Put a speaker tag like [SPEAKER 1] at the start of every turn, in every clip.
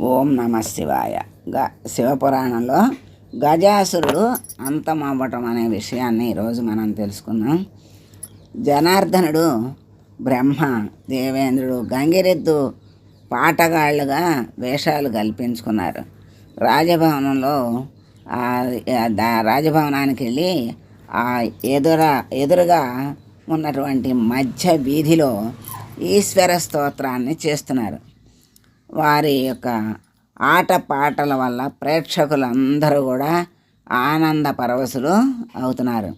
[SPEAKER 1] ఓం నమ శివాయ. గ శివపురాణంలో గజాసురుడు అంతమవ్వటం అనే విషయాన్ని ఈరోజు మనం తెలుసుకుందాం. జనార్దనుడు బ్రహ్మ దేవేంద్రుడు గంగిరెద్దు పాటగాళ్ళుగా వేషాలు కల్పించుకున్నారు. రాజభవనంలో దా- రాజభవనానికి వెళ్ళి ఆ ఎదుర ఎదురుగా ఉన్నటువంటి మధ్య వీధిలో ఈశ్వర స్తోత్రాన్ని చేస్తున్నారు. వారి యొక్క ఆట పాటల వల్ల ప్రేక్షకులందరూ కూడా ఆనంద పరవశులు అవుతున్నారు.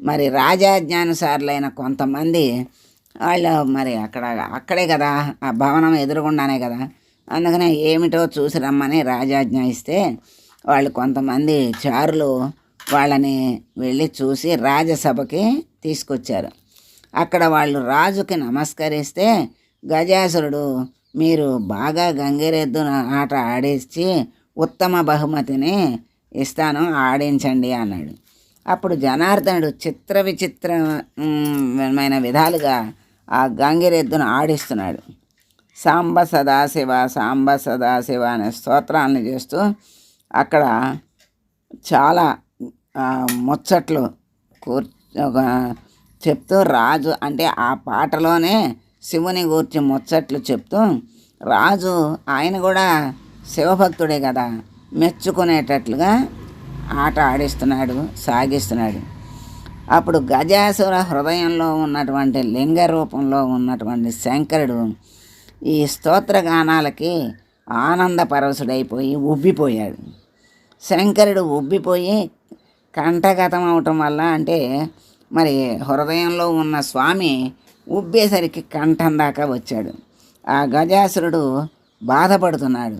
[SPEAKER 1] మరి రాజాజ్ఞానుసారులైన కొంతమంది వాళ్ళు మరి అక్కడ అక్కడే కదా ఆ భవనం ఎదురుగుండానే కదా అందుకనే ఏమిటో చూసి రమ్మని రాజాజ్ఞ ఇస్తే వాళ్ళు కొంతమంది చారులు వాళ్ళని వెళ్ళి చూసి రాజసభకి తీసుకొచ్చారు. అక్కడ వాళ్ళు రాజుకి నమస్కరిస్తే గజాసురుడు మీరు బాగా గంగిరెద్దు ఆట ఆడించి ఉత్తమ బహుమతిని ఇస్తాను ఆడించండి అన్నాడు. అప్పుడు జనార్దనుడు చిత్ర విచిత్రమైన విధాలుగా ఆ గంగిరెద్దును ఆడిస్తున్నాడు. సాంబ సదాశివ సాంబ సదాశివ అనే స్తోత్రాలను చేస్తూ అక్కడ చాలా ముచ్చట్లు కూర్ ఒక చెప్తూ రాజు అంటే ఆ పాటలోనే శివుని గూర్చి ముచ్చట్లు చెప్తూ రాజు ఆయన కూడా శివభక్తుడే కదా మెచ్చుకునేటట్లుగా ఆట ఆడిస్తున్నాడు సాగిస్తున్నాడు. అప్పుడు గజాసుర హృదయంలో ఉన్నటువంటి లింగ రూపంలో ఉన్నటువంటి శంకరుడు ఈ స్తోత్రగానాలకి ఆనందపరవశుడైపోయి ఉబ్బిపోయాడు. శంకరుడు ఉబ్బిపోయి కంఠగతం అవటం వల్ల అంటే మరి హృదయంలో ఉన్న స్వామి ఉబ్బేసరికి కంఠం దాకా వచ్చాడు. ఆ గజాసురుడు బాధపడుతున్నాడు.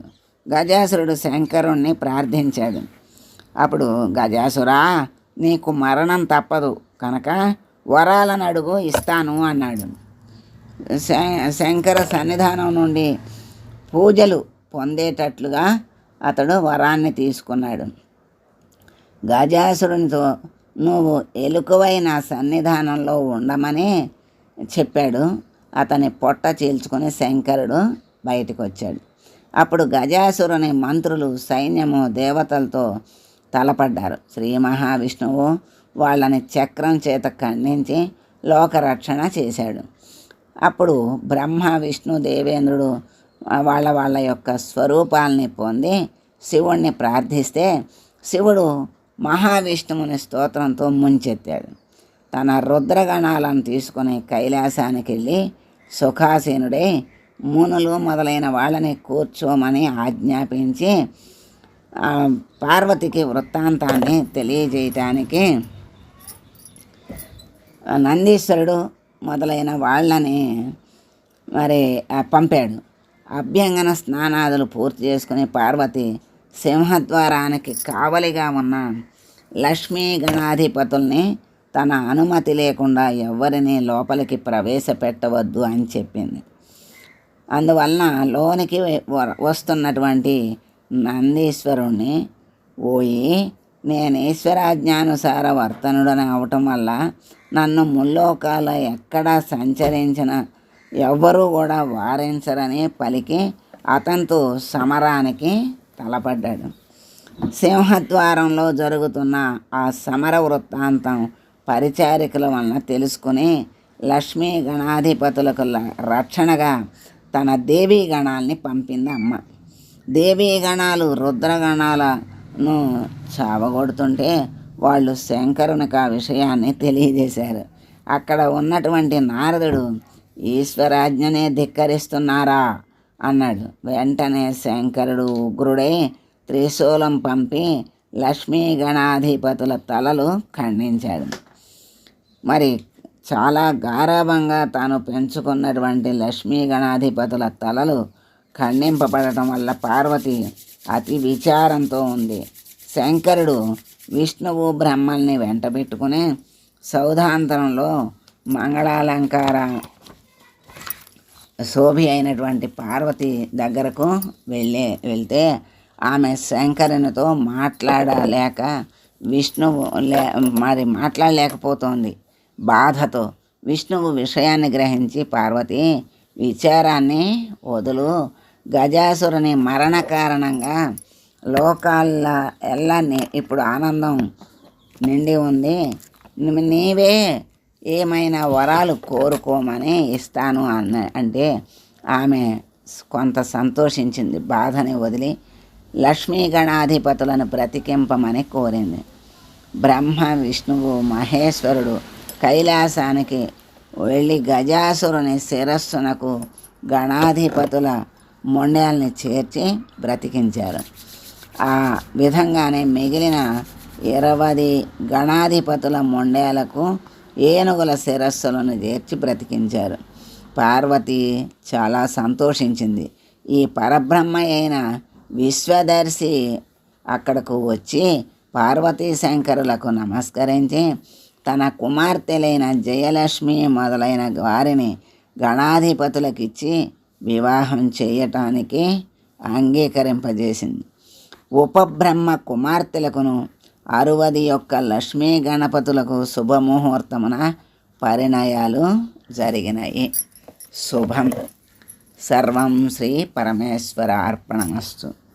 [SPEAKER 1] గజాసురుడు శంకరుణ్ణి ప్రార్థించాడు. అప్పుడు గజాసురా నీకు మరణం తప్పదు. కనుక వరాలను అడుగు ఇస్తాను అన్నాడు. శంకర సన్నిధానం నుండి పూజలు పొందేటట్లుగా అతడు వరాన్ని తీసుకున్నాడు. గజాసురునితో నువ్వు ఎలుకవైన సన్నిధానంలో ఉండమని చెప్పాడు. అతని పొట్ట చీల్చుకొని శంకరుడు బయటకు వచ్చాడు అప్పుడు గజాసురుని మంత్రులు సైన్యము దేవతలతో తలపడ్డారు. శ్రీ మహావిష్ణువు వాళ్ళని చక్రం చేత ఖండించి లోకరక్షణ చేశాడు. అప్పుడు బ్రహ్మ విష్ణు దేవేంద్రుడు వాళ్ళ వాళ్ళ యొక్క స్వరూపాల్ని పొంది శివుణ్ణి ప్రార్థిస్తే శివుడు మహావిష్ణువుని స్తోత్రంతో ముంచెత్తాడు. తన రుద్రగణాలను తీసుకుని కైలాసానికి వెళ్ళి సుఖాసీనుడే మునులు మొదలైన వాళ్ళని కూర్చోమని ఆజ్ఞాపించి పార్వతికి వృత్తాంతాన్ని తెలియజేయటానికి నందీశ్వరుడు మొదలైన వాళ్ళని మరి పంపాడు. అభ్యంగన స్నానాదులు పూర్తి చేసుకుని పార్వతి సింహద్వారానికి కావలిగా ఉన్న లక్ష్మీ గణాధిపతుల్ని తన అనుమతి లేకుండా ఎవరిని లోపలికి ప్రవేశపెట్టవద్దు అని చెప్పింది. అందువలన లోనికి వ- వస్తున్నటువంటి నందీశ్వరుణ్ణి ఓయి నేను ఈశ్వరాజ్ఞానుసార వర్తనుడని అవటం వల్ల నన్ను ముల్లోకాల ఎక్కడా సంచరించిన ఎవ్వరూ కూడా వారించరని పలికి అతనితో సమరానికి తలపడ్డాడు. సింహద్వారంలో జరుగుతున్న ఆ సమర వృత్తాంతం పరిచారికల వలన తెలుసుకుని లక్ష్మీ గణాధిపతులకు రక్షణగా తన దేవీ గణాల్ని పంపింది అమ్మ. దేవీ గణాలు రుద్రగణాలను చావగొడుతుంటే వాళ్ళు శంకరునికి ఆ విషయాన్ని తెలియజేశారు. అక్కడ ఉన్నటువంటి నారదుడు ఈశ్వరాజ్ఞనే ధిక్కరిస్తున్నారా? అన్నాడు. వెంటనే శంకరుడు ఉగ్రుడై త్రిశూలం పంపి లక్ష్మీ గణాధిపతుల తలలు ఖండించాడు. మరి చాలా గారాభంగా తాను పెంచుకున్నటువంటి లక్ష్మీ గణాధిపతుల తలలు ఖండింపబడటం వల్ల పార్వతి అతి విచారంతో ఉంది. శంకరుడు విష్ణువు బ్రహ్మల్ని వెంటబెట్టుకుని సౌధాంతరంలో మంగళాలంకార శోభి అయినటువంటి పార్వతి దగ్గరకు వెళ్ళే వెళ్తే ఆమె శంకరునితో మాట్లాడలేక విష్ణువు లే మరి మాట్లాడలేకపోతోంది. బాధతో విష్ణువు విషయాన్ని గ్రహించి పార్వతి విచారాన్ని వదులు. గజాసురుని మరణ కారణంగా లోకాల్లో ఎలా ఇప్పుడు ఆనందం నిండి ఉంది. నీవే ఏమైనా వరాలు కోరుకోమని ఇస్తాను అన్న అంటే ఆమె కొంత సంతోషించింది. బాధని వదిలి లక్ష్మీ గణాధిపతులను బ్రతికింపమని కోరింది. బ్రహ్మ విష్ణువు మహేశ్వరుడు కైలాసానికి వెళ్ళి గజాసురుని శిరస్సునకు గణాధిపతుల మొండల్ని చేర్చి బ్రతికించారు. ఆ విధంగానే మిగిలిన ఇరవది గణాధిపతుల మొండేలకు ఏనుగుల శిరస్సులను చేర్చి బ్రతికించారు. పార్వతి చాలా సంతోషించింది. ఈ పరబ్రహ్మ అయిన విశ్వదర్శి అక్కడకు వచ్చి పార్వతీ శంకరులకు నమస్కరించి తన కుమార్తెలైన జయలక్ష్మి మొదలైన వారిని గణాధిపతులకిచ్చి వివాహం చేయటానికి అంగీకరింపజేసింది. ఉపబ్రహ్మ కుమార్తెలకును అరువది యొక్క లక్ష్మీ గణపతులకు శుభముహూర్తమున పరిణయాలు జరిగినాయి. శుభం. సర్వం శ్రీ పరమేశ్వర అర్పణమస్తు